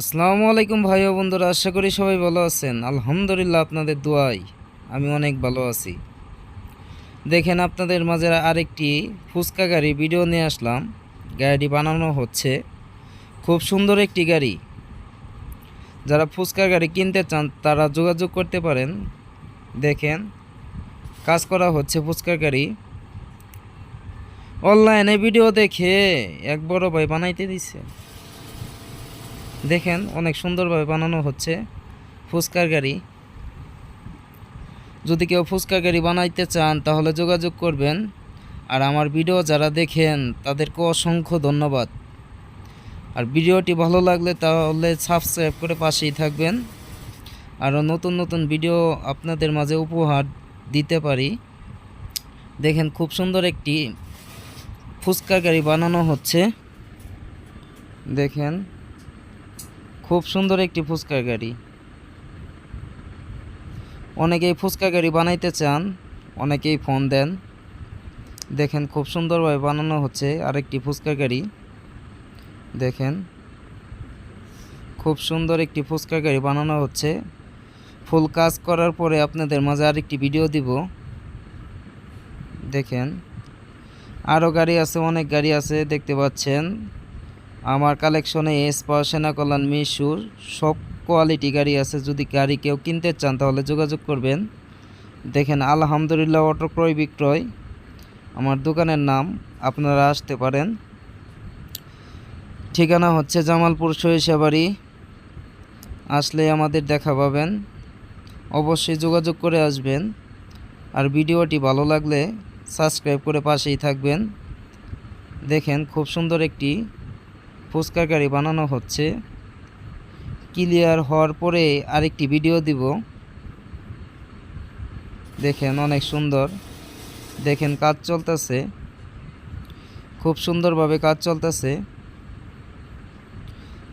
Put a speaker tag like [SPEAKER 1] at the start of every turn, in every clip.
[SPEAKER 1] আসসালামু আলাইকুম ভাই ও বন্ধুরা, আশা করি সবাই ভালো আছেন। আলহামদুলিল্লাহ আপনাদের দোয়াই, আমি অনেক ভালো আছি। দেখেন, আপনাদের মাঝে আরেকটি ফুচকা গাড়ি ভিডিও নিয়ে আসলাম। গাড়িটি বানানো হচ্ছে। খুব সুন্দর একটি গাড়ি। যারা ফুচকা গাড়ি কিনতে চান, তারা যোগাযোগ করতে পারেন। দেখেন, কাজ করা হচ্ছে ফুচকা গাড়ি। অনলাইনে ভিডিও দেখে এক বড় ভাই বানাইতে দিছে। দেখেন অনেক সুন্দরভাবে বানানো হচ্ছে ফুচকার গাড়ি। যদি কেউ ফুচকা গাড়ি বানাইতে চান, তাহলে যোগাযোগ করবেন। আর আমার ভিডিও যারা দেখেন, তাদেরকে অসংখ্য ধন্যবাদ। আর ভিডিওটি ভালো লাগলে তাহলে সাবস্ক্রাইব করে পাশেই থাকবেন। আরও নতুন নতুন ভিডিও আপনাদের মাঝে উপহার দিতে পারি। দেখেন খুব সুন্দর একটি ফুচকা গাড়ি বানানো হচ্ছে। দেখেন। খুব সুন্দর একটি ফুচকা গাড়ি। অনেকেই ফুচকা গাড়ি বানাইতে চান, অনেকেই ফোন দেন। দেখেন খুব সুন্দরভাবে বানানো হচ্ছে আরেকটি ফুচকা গাড়ি। দেখেন খুব সুন্দর একটি ফুচকা গাড়ি বানানো হচ্ছে। ফুল কাজ করার পরে আপনাদের মাঝে আরেকটি ভিডিও দিব। দেখেন আরও গাড়ি আছে, অনেক গাড়ি আছে, দেখতে পাচ্ছেন। আমার কালেকশনে এস পাওয়ার সেনা কল্যাণ মিশুর, সব কোয়ালিটি গাড়ি আছে। যদি গাড়ি কেউ কিনতে চান, তাহলে যোগাযোগ করবেন। দেখেন, আলহামদুলিল্লাহ অটো ক্রয় বিক্রয়। আমার দোকানের নাম আপনারা আসতে পারেন। ঠিকানা হচ্ছে জামালপুর সরিষাবাড়ি। আসলে আমাদের দেখা পাবেন। অবশ্যই যোগাযোগ করে আসবেন। আর ভিডিওটি ভালো লাগলে সাবস্ক্রাইব করে পাশেই থাকবেন। দেখেন, খুব সুন্দর একটি ফুচকা গাড়ি বানানো হচ্ছে। ক্লিয়ার হওয়ার পরে আরেকটি ভিডিও দিব। দেখেন অনেক সুন্দর। দেখেন কাজ চলতেছে। খুব সুন্দরভাবে কাজ চলতেছে।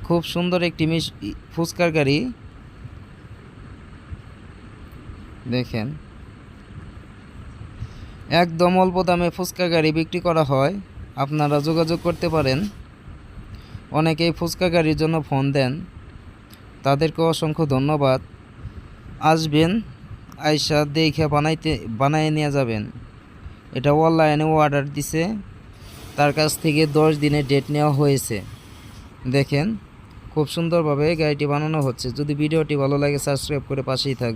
[SPEAKER 1] খুব সুন্দর একটি মিস ফুচকার গাড়ি দেখেন। একদম অল্প দামে ফুচকা গাড়ি বিক্রি করা হয়। আপনারা যোগাযোগ করতে পারেন। অনেকেই ফুচকা গাড়ির জন্য ফোন দেন। তাদেরকে অসংখ্য ধন্যবাদ। আসবেন, আইসা দেখে বানাইতে, বানায় নিয়ে যাবেন। এটা অনলাইনে অর্ডার দিছে। তার কাছ থেকে দশ দিনের ডেট নেওয়া হয়েছে। দেখেন, খুব সুন্দরভাবে গাড়িটি বানানো হচ্ছে। যদি ভিডিওটি ভালো লাগে সাবস্ক্রাইব করে পাশেই থাকবে